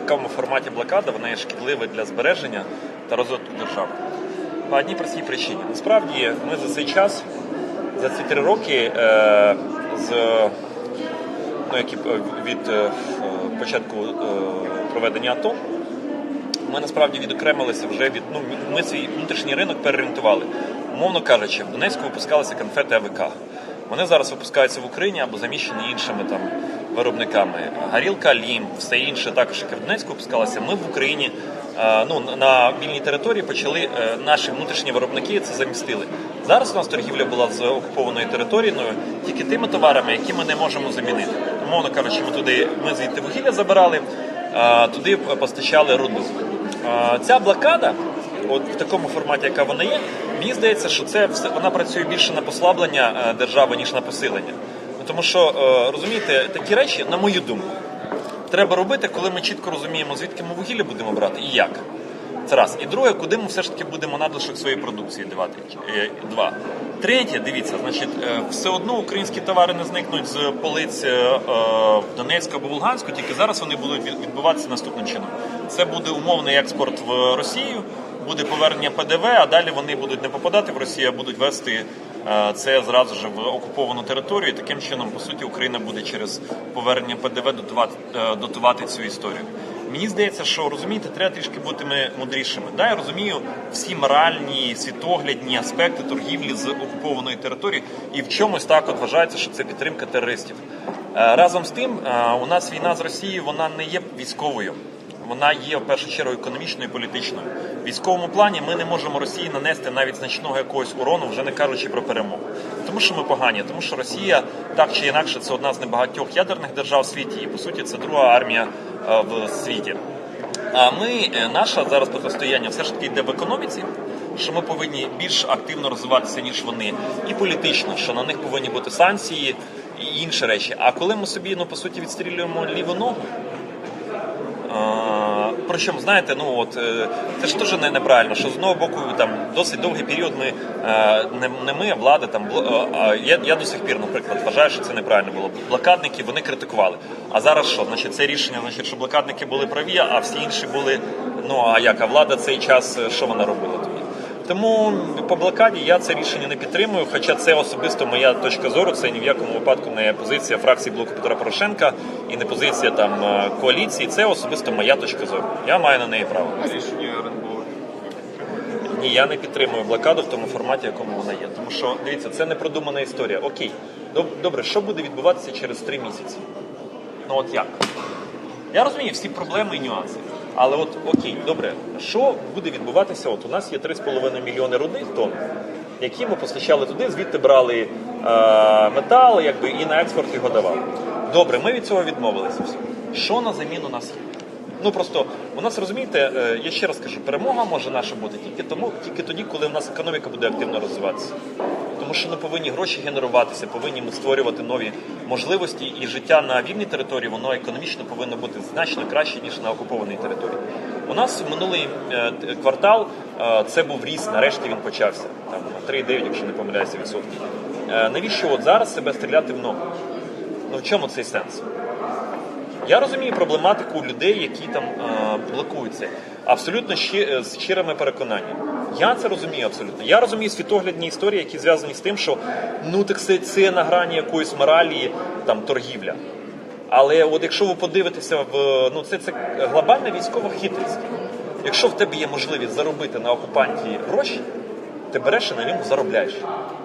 такому форматі блокада вона є шкідлива для збереження та розвитку держави. По одній простій причині. Насправді ми за цей час, за ці три роки, е, з ну, які е, від е, початку е, проведення АТО, ми насправді відокремилися вже від ну ми свій внутрішній ринок переорієнтували. Умовно кажучи, в Донецьку випускалися конфети АВК. Вони зараз випускаються в Україні або заміщені іншими там виробниками. Гарілка, Лім, все інше також, яке в Донецьку. Ми в Україні е, ну на вільній території почали е, наші внутрішні виробники це замістили. Зараз у нас торгівля була з окупованою територією тільки тими товарами, які ми не можемо замінити. Умовно кажучи, ми туди ми звідти вугілля забирали, туди постачали руду. Ця блокада, от в такому форматі, яка вона є, мені здається, що це все вона працює більше на послаблення е, держави, ніж на посилення. Ну, Тому що е, розумієте, такі речі, на мою думку, треба робити, коли ми чітко розуміємо, звідки ми вугілля будемо брати і як. Це раз. І друге, куди ми все ж таки будемо надлишок своєї продукції давати. Е, Два. Третє, дивіться, значить, все одно українські товари не зникнуть з полиць в Донецьку або в Луганську, тільки зараз вони будуть відбуватися наступним чином. Це буде умовний експорт в Росію, буде повернення ПДВ, а далі вони будуть не попадати в Росію, а будуть вести е, це зразу ж в окуповану територію. І таким чином, по суті, Україна буде через повернення ПДВ дотувати, е, дотувати цю історію. Мені здається, що розумієте, треба трішки бути мудрішими. Да, я розумію всі моральні, світоглядні аспекти торгівлі з окупованої території, і в чомусь так от вважається, що це підтримка терористів. Е, Разом з тим, у нас війна з Росією вона не є військовою. Вона є в першу чергу економічною і політичною. В військовому плані ми не можемо Росії нанести навіть значного якогось урону, вже не кажучи про перемогу. Тому що ми погані, тому що Росія так чи інакше це одна з небагатьох ядерних держав в світі, і по суті це друга армія е, в світі. А ми, е, наше зараз протистояння все ж таки йде в економіці, що ми повинні більш активно розвиватися, ніж вони, і політично, що на них повинні бути санкції і інші речі. А коли ми собі ну по суті відстрілюємо ліву ногу. Причому, знаєте, ну от е, це ж теж не неправильно, що з одного боку там досить довгий період ми е, не, не ми, а влада там а я, я до сих пір, наприклад, вважаю, що це неправильно було. Блокадники вони критикували. А зараз що? Значить, це рішення, значить, що блокадники були праві, а всі інші були. Ну а яка влада цей час е, що вона робила? Тому по блокаді я це рішення не підтримую, хоча це особисто моя точка зору. Це ні в якому випадку не позиція фракції блоку Петра Порошенка і не позиція там е, коаліції. Це особисто моя точка зору. Я маю на неї право. рішення Ні, я не підтримую блокаду в тому форматі, в якому вона є. Тому що дивіться, це не продумана історія. Окей, добре, що буде відбуватися через три місяці? Ну от як? Я розумію всі проблеми і нюанси. Але от окей, добре, що буде відбуватися? От у нас є 3,5 мільйони рудних тонн, які ми постачали туди, звідти брали е, метал, якби і на експорт його давали. Добре, ми від цього відмовилися. Все. Що на заміну нас є? Ну просто у нас розумієте, е, я ще раз кажу, перемога може наша бути тільки тому, тільки тоді, коли в нас економіка буде активно розвиватися. Тому що ми повинні гроші генеруватися, повинні ми створювати нові можливості, і життя на вільній території воно економічно повинно бути значно краще ніж на окупованій території. У нас минулий е, квартал е, це був ріст, нарешті він почався там на 3,9, якщо не помиляюся, відсотків. Е, навіщо от зараз себе стріляти в ногу? Ну в чому цей сенс? Я розумію проблематику людей, які там е, блокуються, абсолютно щи- е, з щирими переконаннями. Я це розумію абсолютно. Я розумію світоглядні історії, які зв'язані з тим, що ну так це, це на грані якоїсь моралі, там торгівля. Але от якщо ви подивитеся в ну це, це глобальна військова хитрість. Якщо в тебе є можливість заробити на окупанті гроші, ти береш і на ньому заробляєш.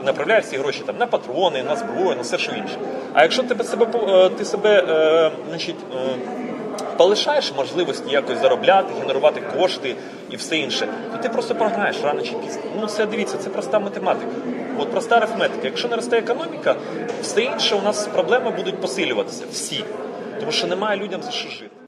Направляєш ці гроші там на патрони, на зброю, на все що інше. А якщо тебе себе е, ти себе е, значить, е, полишаєш можливості якось заробляти, генерувати кошти і все інше, то ти просто програєш рано чи пізно. Ну це дивіться, це проста математика. От проста арифметика. Якщо не росте економіка, все інше у нас проблеми будуть посилюватися. Всі. Тому що немає людям за що жити.